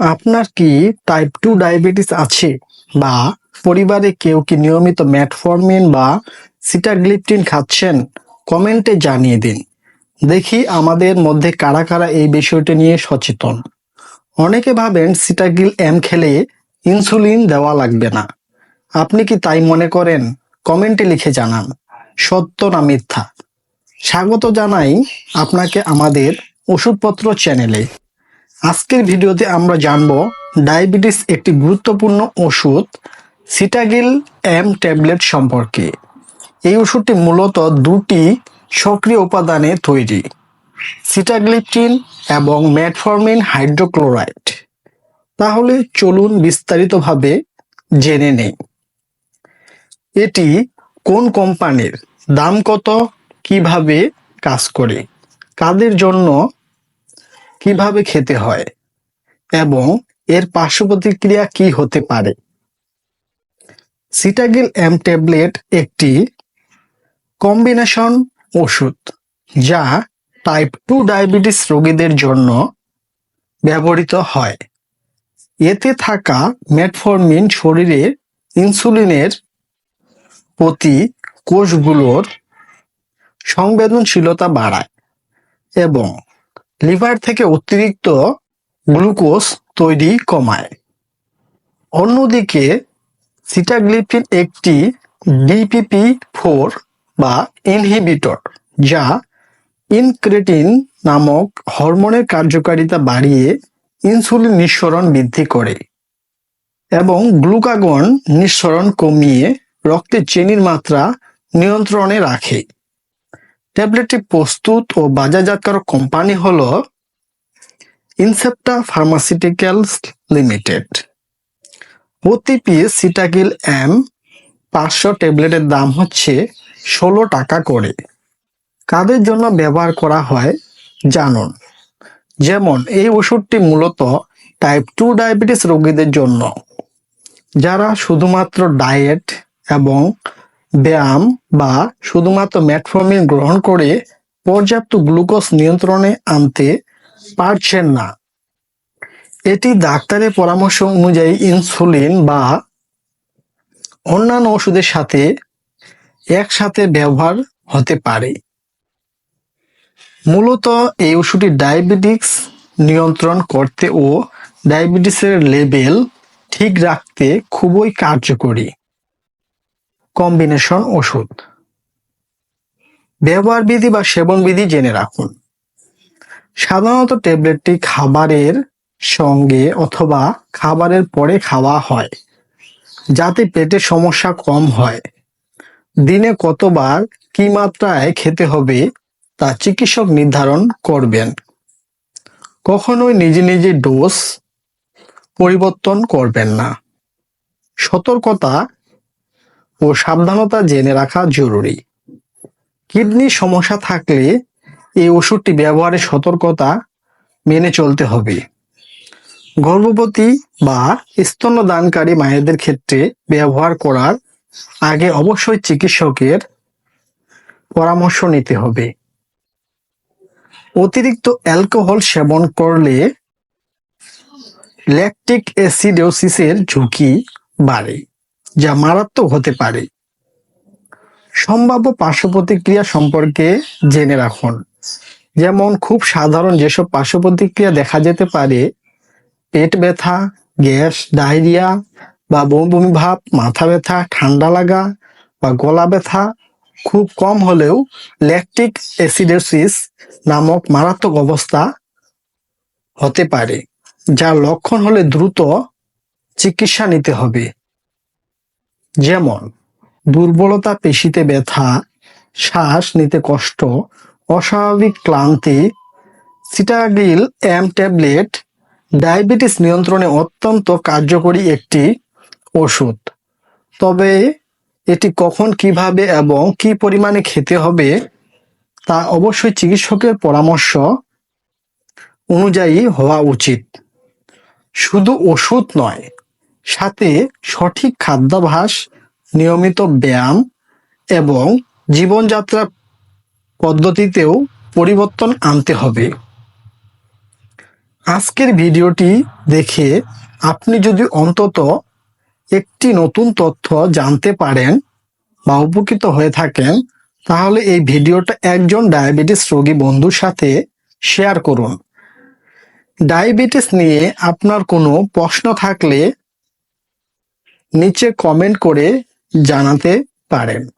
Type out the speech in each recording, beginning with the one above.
আপনার কি type two diabetes আছে বা পরিবারে কেউ কি নিয়মিত ম্যাটফর্মিন বা সিটাগ্লিপটিন খাচ্ছেন? কমেন্টে জানিয়ে দিন। দেখি আমাদের মধ্যে কারা কারা এই বিষয়টি নিয়ে সচেতন। অনেকে ভাবেন সিটাগিল এম খেলে ইনসুলিন দেওয়া লাগবে না। আপনি কি তাই মনে করেন? কমেন্টে লিখে জানান। সত্য না মিথ্যা? স্বাগত জানাই আপনাকে আমাদের ওষুধপত্র চ্যানেলে আজকের ভিডিওতে আমরা জানব ডায়াবেটিস একটি গুরুত্বপূর্ণ ওষুধ, সিটাগিল এম ট্যাবলেট সম্পর্কে। এই ওষুধটি মূলত দুটি সক্রিয় উপাদানে তৈরি, সিটাগ্লিপটিন এবং মেটফর্মিন হাইড্রোক্লোরাইড। তাহলে চলুন বিস্তারিতভাবে জেনে নেই। এটি কোন কোম্পানির, দাম কত, কীভাবে কাজ করে, কাদের জন্য কীভাবে খেতে হয় এবং এর পার্শ্ব প্রতিক্রিয়া কি হতে পারে? সিটাগিল এম ট্যাবলেট একটি কম্বিনেশন ওষুধ যা টাইপ টু ডায়াবেটিস রোগীদের জন্য ব্যবহৃত হয়। এতে থাকা মেটফর্মিন শরীরে ইনসুলিনের প্রতি কোষগুলোর সংবেদনশীলতা বাড়ায় এবং লিভার থেকে অতিরিক্ত গ্লুকোজ তৈরি কমায়। অন্যদিকে, সিটাগ্লিপিন একটি ডিপিপি ফোর বা ইনহিবিটর, যা ইনক্রেটিন নামক হরমোনের কার্যকারিতা বাড়িয়ে ইনসুলিন নিঃসরণ বৃদ্ধি করে এবং গ্লুকাগন নিঃসরণ কমিয়ে রক্তে চিনির মাত্রা নিয়ন্ত্রণে রাখে। ট্যাবলেটটি প্রস্তুত ও বাজারজাতকারক কোম্পানি হল ইনসেপ্টা ফার্মাসিউটিক্যালস লিমিটেড। প্রতি পিস সিটাকিল এম পাঁচশো ট্যাবলেটের দাম হচ্ছে ষোলো টাকা করে। কাদের জন্য ব্যবহার করা হয় জানুন। যেমন, এই ওষুধটি মূলত টাইপ টু ডায়াবেটিস রোগীদের জন্য, যারা শুধুমাত্র ডায়েট এবং ব্যায়াম বা শুধুমাত্র ম্যাটফর্মিন গ্রহণ করে পর্যাপ্ত গ্লুকোজ নিয়ন্ত্রণে আনতে পারছেন না। এটি ডাক্তারের পরামর্শ অনুযায়ী ইনসুলিন বা অন্যান্য ওষুধের সাথে একসাথে ব্যবহার হতে পারে। মূলত এই ওষুধটি ডায়াবেটিক্স নিয়ন্ত্রণ করতে ও ডায়াবেটিসের লেভেল ঠিক রাখতে খুবই কার্যকরী। কম্বিনেশন ওষুধ। ব্যবহার বিধি বা সেবন বিধি জেনে রাখুন। সাধারণত ট্যাবলেটটি খাবারের সঙ্গে অথবা খাবারের পরে খাওয়া হয়, যাতে পেটের সমস্যা কম হয়। দিনে কতবার কি মাত্রায় খেতে হবে তা চিকিৎসক নির্ধারণ করবেন। কখনোই নিজে নিজে ডোজ পরিবর্তন করবেন না। সতর্কতা ও সাবধানতা জেনে রাখা জরুরি। কিডনির সমস্যা থাকলে এই ওষুধটি ব্যবহারে সতর্কতা মেনে চলতে হবে। গর্ভবতী বা স্তন্যদানকারী মায়েদের ক্ষেত্রে ব্যবহার করার আগে অবশ্যই চিকিৎসকের পরামর্শ নিতে হবে। অতিরিক্ত অ্যালকোহল সেবন করলে ল্যাকটিক অ্যাসিডোসিসের ঝুঁকি বাড়ে। যা মারাত্মক হতে পারে। সম্ভাব্য পার্শ্ব প্রতিক্রিয়া সম্পর্কে জেনে রাখুন। যেমন, খুব সাধারণ যেসব পার্শ্ব প্রতিক্রিয়া দেখা যেতে পারে, পেট ব্যথা, গ্যাস, ডায়রিয়া বা বমি ভাব, মাথা ব্যথা, ঠান্ডা লাগা বা গলা ব্যথা খুব কম হলেও ল্যাকটিক অ্যাসিডোসিস নামক মারাত্মক অবস্থা হতে পারে, যার লক্ষণ হলে দ্রুত চিকিৎসা নিতে হবে। যেমন, দুর্বলতা পেশিতে ব্যথা, শ্বাস নিতে কষ্ট, অস্বাভাবিক ক্লান্তি, সিটাগিল এম ট্যাবলেট, ডায়াবেটিস নিয়ন্ত্রণে অত্যন্ত কার্যকরী একটি ওষুধ। তবে এটি কখন কীভাবে এবং কি পরিমাণে খেতে হবে তা অবশ্যই চিকিৎসকের পরামর্শ অনুযায়ী হওয়া উচিত। শুধু ওষুধ নয় সাথে সঠিক খাদ্যাভাস, নিয়মিত ব্যায়াম এবং জীবনযাত্রা পদ্ধতিতেও পরিবর্তন আনতে হবে। আজকের ভিডিওটি দেখে আপনি যদি অন্তত একটি নতুন তথ্য জানতে পারেন বা উপকৃত হয়ে থাকেন, তাহলে এই ভিডিওটা একজন ডায়াবেটিস রোগী বন্ধুর সাথে শেয়ার করুন। ডায়াবেটিস নিয়ে আপনার কোনো প্রশ্ন থাকলে নিচে কমেন্ট করে জানাতে পারেন।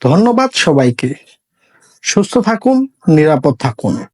ধন্যবাদ সবাইকে। সুস্থ থাকুন নিরাপদ থাকুন।